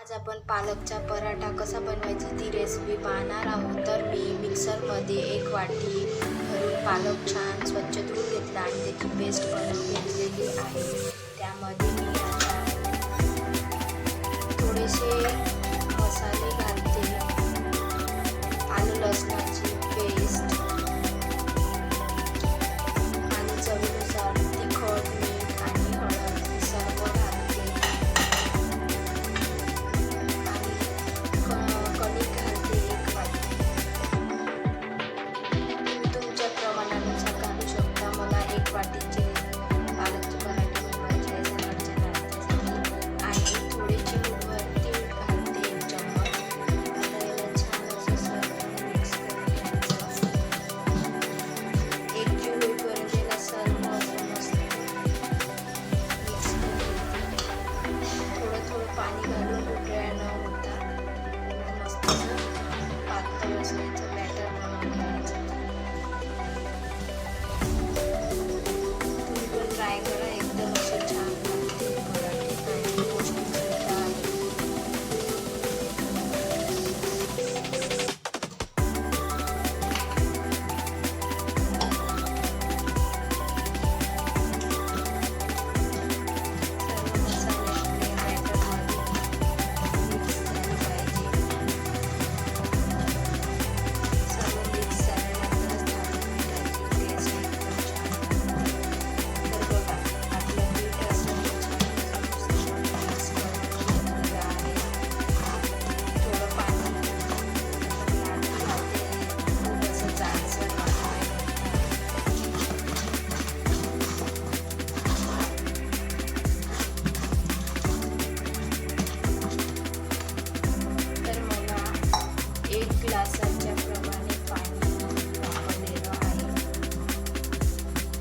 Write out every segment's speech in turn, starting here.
आज आपण पालकचा पराठा कसा बनवायचा ती रेसिपी पाहणार आहोत. तर मी मिक्सरमध्ये एक वाटी भरून पालक छान स्वच्छ धुवून घेतला आणि त्याची पेस्ट बनवून घेतलेली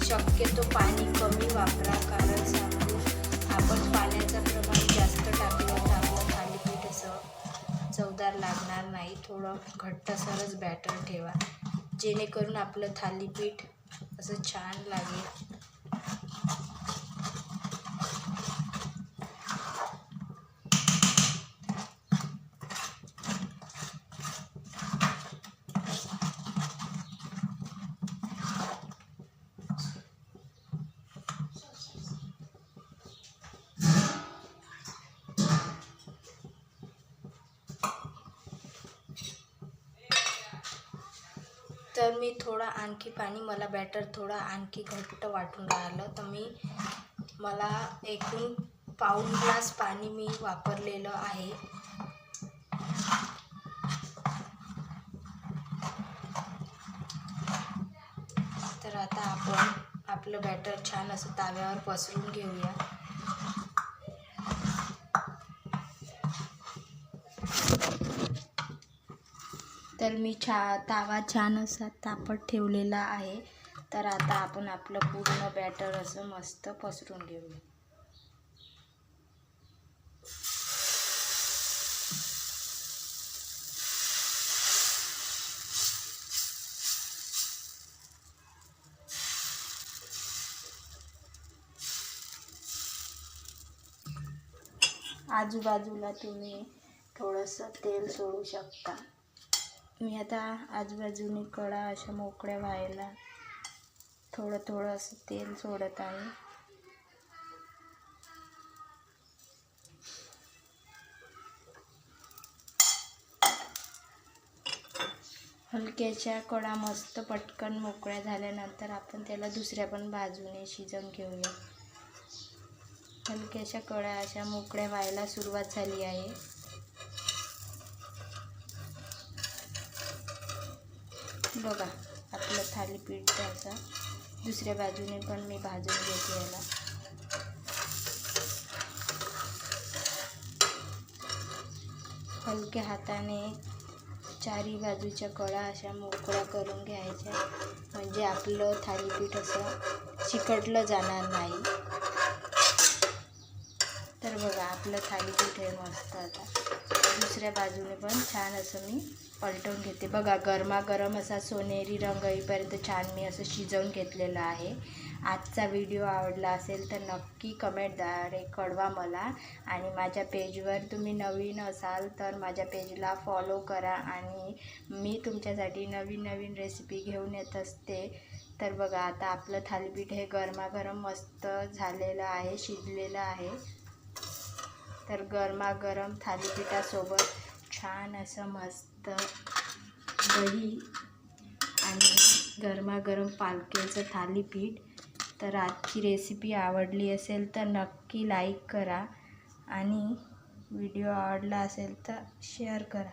शक्यतो पाणी कमी वापरा कारण सांगू आपण पाण्याचं प्रमाण जास्त टाकलं तर आपलं थालीपीठ असं चवदार लागणार नाही. थोडं घट्टसरच बॅटर ठेवा. जेणेकरून आपलं थालीपीठ असं छान लागेल. तर मी थोडा आणखी पाणी मला बॅटर थोडा आणखी घट्ट वाटून राहिलं. तर मी मला एकूण पाऊण ग्लास पाणी मी वापरलेलं आहे. तर आता आपण आपलं बॅटर छान असं ताव्यावर पसरून घेऊया. तर मी छा तावा छान असा तापत ठेवलेला आहे. तर आता आपण आपलं पूर्ण बॅटर असं मस्त पसरून घेऊया. आजूबाजूला तुम्ही थोडंसं तेल सोडू शकता. मी आता आजूबाजूने कडा अशा मोकळ्या व्हायला थोडं थोडं असं तेल सोडत आहे. हलक्याच्या कडा मस्त पटकन मोकळ्या झाल्यानंतर आपण त्याला दुसऱ्या पण बाजूने शिजवून घेऊया. हलक्याच्या कळ्या अशा मोकळ्या व्हायला सुरुवात झाली आहे. बघा आपलं थालीपीठ असं दुसऱ्या बाजूने पण मी भाजून घेते याला. हलक्या हाताने चारी बाजूच्या कळा अशा मोकळ्या करून घ्यायच्या. म्हणजे आपलं थालीपीठ असं चिकटलं जाणार नाही. तर बघा आपलं थालीपीठ आहे मस्त आता. दुसऱ्या बाजूने पण छान असं मी पलटवून घेते. बघा गरमागरम असा सोनेरी रंग येईपर्यंत छान मी असं शिजवून घेतलेलं आहे. आजचा व्हिडिओ आवडला असेल तर नक्की कमेंटद्वारे कळवा मला. आणि माझ्या पेजवर तुम्ही नवीन असाल तर माझ्या पेजला फॉलो करा आणि मी तुमच्यासाठी नवीन नवीन रेसिपी घेऊन येत असते. तर बघा आता आपलं थालीपीठ हे गरमागरम मस्त झालेलं आहे शिजलेलं आहे. तर गरमागरम थालीपीठासोबत छान असं मस्त दही आणि गरमागरम पालकेचं थालीपीठ. तर आजची रेसिपी आवडली असेल तर नक्की लाईक करा आणि व्हिडिओ आवडला असेल तर शेअर करा.